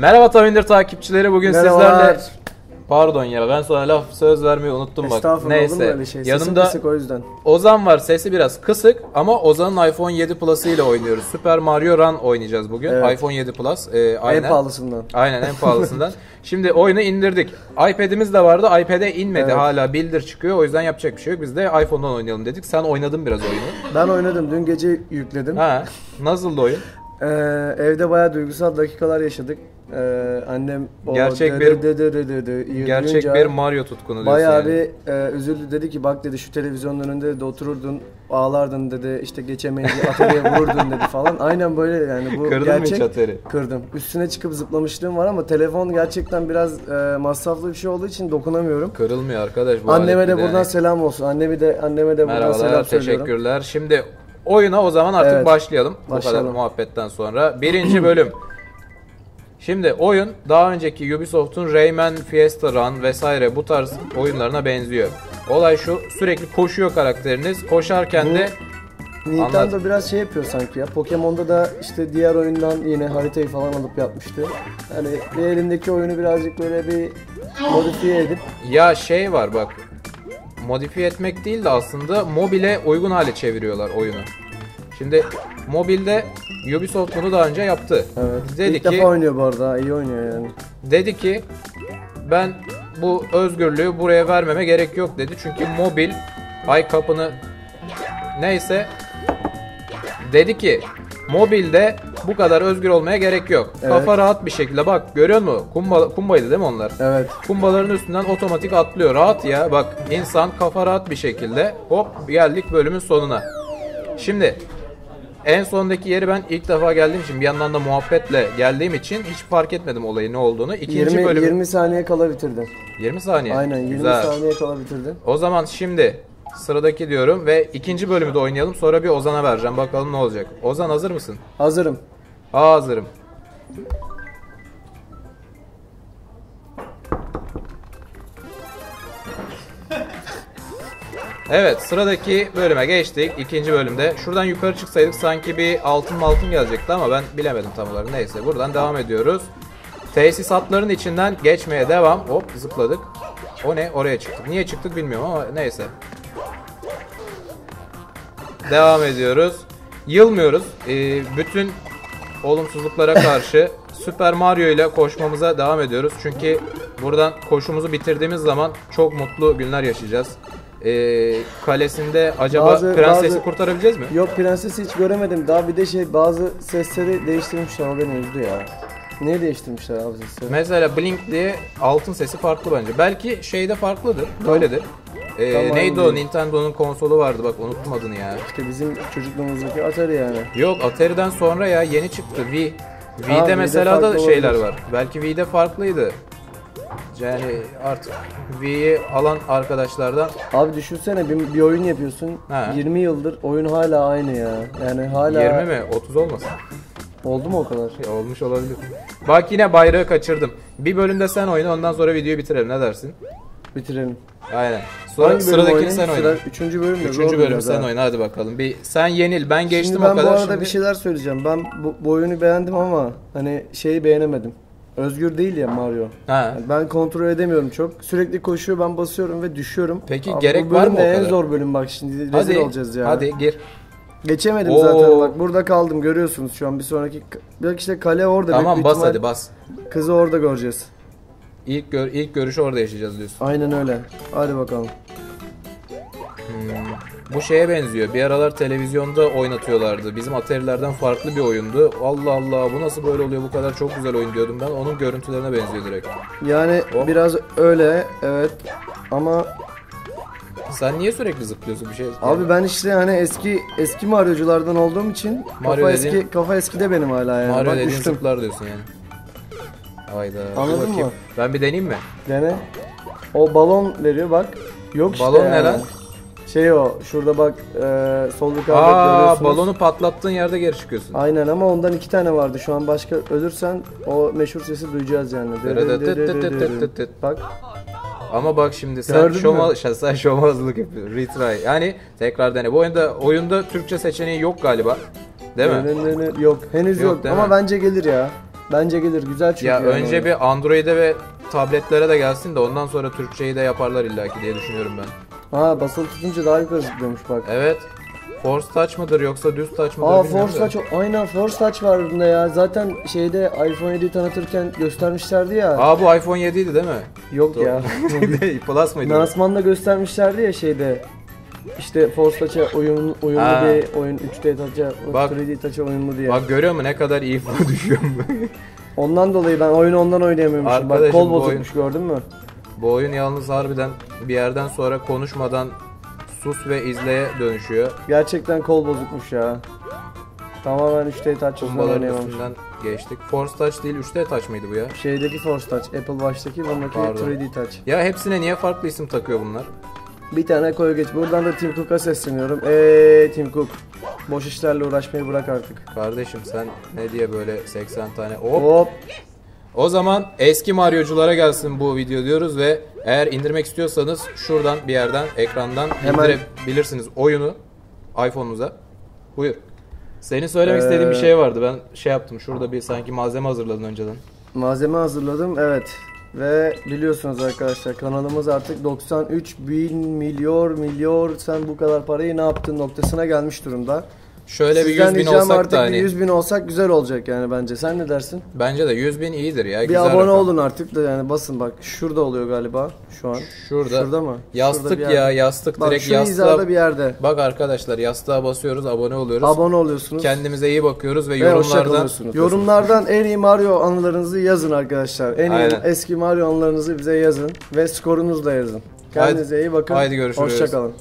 Merhaba Tavindir takipçileri bugün Merhabalar. sizlerle Pardon ya ben sana laf söz vermeyi unuttum bak. Neyse. öyle şey? Sesim Yanımda kısık o yüzden. Ozan var sesi biraz kısık ama Ozan'ın iPhone 7 Plus ile oynuyoruz. Super Mario Run oynayacağız bugün. Evet. iPhone 7 Plus. Ee, aynen. En pahalısından. Aynen en pahalısından. Şimdi oyunu indirdik. iPad'imiz de vardı. iPad'e inmedi. Evet. Hala bildir çıkıyor. O yüzden yapacak bir şey yok. Biz de iPhone'dan oynayalım dedik. Sen oynadın biraz oyunu. Ben oynadım. Dün gece yükledim. Ha. Nasıldı oyun? Ee, evde bayağı duygusal dakikalar yaşadık. Ee, annem o Gerçek bir- dı dı dı dı Gerçek bir Mario tutkunu Bayağı yani. bir e, üzüldü dedi ki bak dedi şu televizyonun önünde de otururdun ağlardın dedi işte geçemeyince atölyeye vururdun dedi falan. Aynen böyle yani bu Kırdın mı gerçek. hiç atari? Kırdım. Üstüne çıkıp zıplamışlığım var ama telefon gerçekten biraz e, masraflı bir şey olduğu için dokunamıyorum. Kırılmıyor arkadaş bu Anneme de buradan yani. selam olsun. Annemi de anneme de buradan Merhabalar, selam söylüyorum. teşekkürler. Şimdi oyuna o zaman artık Evet, başlayalım. Bu kadar başlayalım. muhabbetten sonra. Birinci bölüm. Şimdi oyun daha önceki Ubisoft'un Rayman Fiesta Run vesaire bu tarz oyunlarına benziyor. Olay şu sürekli koşuyor karakteriniz. Koşarken de Nintendo Anladım. biraz şey yapıyor sanki ya. Pokemon'da da işte diğer oyundan yine haritayı falan alıp yapmıştı. Hani bir elindeki oyunu birazcık böyle bir modifiye edip ya şey var bak modifiye etmek değil de aslında mobile uygun hale çeviriyorlar oyunu. Şimdi mobilde Ubisoft bunu daha önce yaptı. evet. Dedi İlk ki defa oynuyor bu arada. iyi oynuyor yani. dedi ki ben bu özgürlüğü buraya vermeme gerek yok dedi. Çünkü mobil ay kapını neyse dedi ki mobilde bu kadar özgür olmaya gerek yok. Evet. Kafa rahat bir şekilde bak görüyor musun? Kumba, kumbaydı değil mi onlar? Evet. Kumbaların üstünden otomatik atlıyor. Rahat ya. Bak insan kafa rahat bir şekilde hop geldik bölümün sonuna. Şimdi en sondaki yeri ben ilk defa geldiğim için bir yandan da muhabbetle geldiğim için hiç fark etmedim olayı ne olduğunu. İkinci 20, bölüm 20 saniye kala bitirdin. 20 saniye. Aynen 20 Güzel. saniye kala bitirdin. O zaman şimdi sıradaki diyorum ve ikinci bölümü de oynayalım. Sonra bir Ozan'a vereceğim. Bakalım ne olacak. Ozan hazır mısın? Hazırım. Aa, hazırım. Evet sıradaki bölüme geçtik. İkinci bölümde. Şuradan yukarı çıksaydık sanki bir altın altın gelecekti ama ben bilemedim tam olarak. Neyse buradan devam ediyoruz. Tesisatların içinden geçmeye devam. Hop zıpladık. O ne? Oraya çıktık. Niye çıktık bilmiyorum ama neyse. Devam ediyoruz. Yılmıyoruz. Ee, bütün olumsuzluklara karşı Super Mario ile koşmamıza devam ediyoruz. Çünkü buradan koşumuzu bitirdiğimiz zaman çok mutlu günler yaşayacağız. Ee, kalesinde acaba Bazı- prensesi bazı- kurtarabileceğiz mi? Yok prensesi hiç göremedim. Daha bir de şey bazı sesleri değiştirmişler. O beni üzdü ya. Niye değiştirmişler abi sesleri? Mesela Blink diye altın sesi farklı bence. Belki şeyde farklıdır. Böyledir. Ee, Tamam, neydi o? Nintendo'nun konsolu vardı bak unuttum adını ya. İşte bizim çocukluğumuzdaki Atari yani. Yok Atari'den sonra ya yeni çıktı Wii. Wii'de Wii mesela da farklı şeyler olabilir. var. Belki Wii'de farklıydı. Yani artık Wii'yi alan arkadaşlardan Abi düşünsene bir, bir oyun yapıyorsun. Ha. 20 yıldır oyun hala aynı ya. Yani hala 20 mi 30 olmasın? oldu mu o kadar? Ya Olmuş olabilir. Bak yine bayrağı kaçırdım. Bir bölümde sen oyna ondan sonra videoyu bitirelim ne dersin? Bitirelim. Aynen. Sonra Hangi bölüm sıradakini oynayayım? sen oyna. Sıra, üçüncü bölüm zor Üçüncü bölüm biraz sen ha. oyna hadi bakalım. Bir sen yenil ben geçtim Şimdi ben o kadar. bu arada şimdi... bir şeyler söyleyeceğim. Ben bu, bu oyunu beğendim ama hani şeyi beğenemedim. Özgür değil ya Mario. Ha. Yani ben kontrol edemiyorum çok. Sürekli koşuyor ben basıyorum ve düşüyorum. Peki Abi gerek var mı o en kadar? zor bölüm bak şimdi rezil Hadi olacağız ya. hadi gir. Geçemedim Oo. zaten bak burada kaldım görüyorsunuz şu an bir sonraki bak işte kale orada. Tamam bas ihtimal hadi bas. Kızı orada göreceğiz. İlk gör ilk görüşü orada yaşayacağız diyorsun. Aynen öyle. Hadi bakalım. Bu şeye benziyor. Bir aralar televizyonda oynatıyorlardı. Bizim Atari'lerden farklı bir oyundu. Allah Allah bu nasıl böyle oluyor bu kadar çok güzel oyun diyordum ben. Onun görüntülerine benziyor direkt. Yani Hop. biraz öyle evet ama Sen niye sürekli zıplıyorsun bir şey? Abi ben işte hani eski eski Mario'culardan olduğum için Mario kafa dediğin- eski kafa eskide benim hala yani. Mario Bak dediğin düştüm. zıplar diyorsun yani. Hayda. Anladın mı? Ben bir deneyeyim mi? Dene. O balon veriyor bak. Yok işte Balon ne yani. lan? Şey o şurada bak e, sol yukarıda Aa görüyorsunuz. balonu patlattığın yerde geri çıkıyorsun. Aynen ama ondan iki tane vardı. Şu an başka ölürsen o meşhur sesi duyacağız yani. Bak Ama bak şimdi sen Gördün şoma, mü? sen şomazlık yapıyorsun. Retry. Yani tekrar dene. Bu oyunda oyunda Türkçe seçeneği yok galiba. Değil mi? Yok henüz Yok, yok, değil ama mi? bence gelir ya. Bence gelir güzel çünkü. Ya yani önce oyun. bir Android'e ve tabletlere de gelsin de ondan sonra Türkçeyi de yaparlar illaki diye düşünüyorum ben. Ha basılı tutunca daha yukarı zıplıyormuş bak. Evet. Force Touch mıdır yoksa düz touch mıdır Aa bilmiyorum Force da. Touch aynen Force Touch var bunda ya. Zaten şeyde iPhone 7'yi tanıtırken göstermişlerdi ya. Aa bu iPhone 7 idi değil mi? Yok ya. Plus mıydı? Lansmanda göstermişlerdi ya şeyde. İşte Force Touch'a uyumlu, uyumlu Ha. bir oyun 3D Touch'a, Bak. 3D Touch'a uyumlu diye. Bak görüyor musun ne kadar iyi falan düşüyor mu? Ondan dolayı ben oyunu ondan oynayamıyormuşum. Bak Arkadaşım, kol bu bozukmuş gördün mü? Bu oyun yalnız harbiden bir yerden sonra konuşmadan sus ve izleye dönüşüyor. Gerçekten kol bozukmuş ya. Tamamen 3D Touch yüzünden Kumbaların oynayamamış. üstünden geçtik. Force Touch değil 3D Touch mıydı bu ya? Şeydeki Force Touch, Apple Watch'taki bundaki Pardon. 3D Touch. Ya hepsine niye farklı isim takıyor bunlar? Bir tane koy geç. Buradan da Tim Cook'a sesleniyorum. Eee Tim Cook. Boş işlerle uğraşmayı bırak artık. Kardeşim sen ne diye böyle 80 tane hop. Hop. O zaman eski Mario'culara gelsin bu video diyoruz ve eğer indirmek istiyorsanız şuradan bir yerden ekrandan Hemen- indirebilirsiniz oyunu iPhone'unuza. Buyur. Senin söylemek Ee, istediğin bir şey vardı. Ben şey yaptım. Şurada bir sanki malzeme hazırladın önceden. Malzeme hazırladım. Evet. Ve biliyorsunuz arkadaşlar kanalımız artık 93 bin milyon milyon sen bu kadar parayı ne yaptın noktasına gelmiş durumda. Şöyle bir Sizden 100 bin olsak artık da bir hani 100 bin olsak güzel olacak yani bence. Sen ne dersin? bence de 100 bin iyidir ya. Bir güzel abone rakam. olun artık da yani basın bak. Şurada oluyor galiba şu an. Şurada. Şurada mı? Yastık Şurada bir ya yastık Bak direkt şu yastığa. bir yerde. Bak arkadaşlar yastığa basıyoruz abone oluyoruz. Abone oluyorsunuz. Kendimize iyi bakıyoruz ve, Ve yorumlardan. Yorumlardan en iyi Mario anılarınızı yazın arkadaşlar. En iyi Aynen. eski Mario anılarınızı bize yazın ve skorunuzu da yazın. Kendinize iyi bakın. haydi görüşürüz. Hoşça kalın.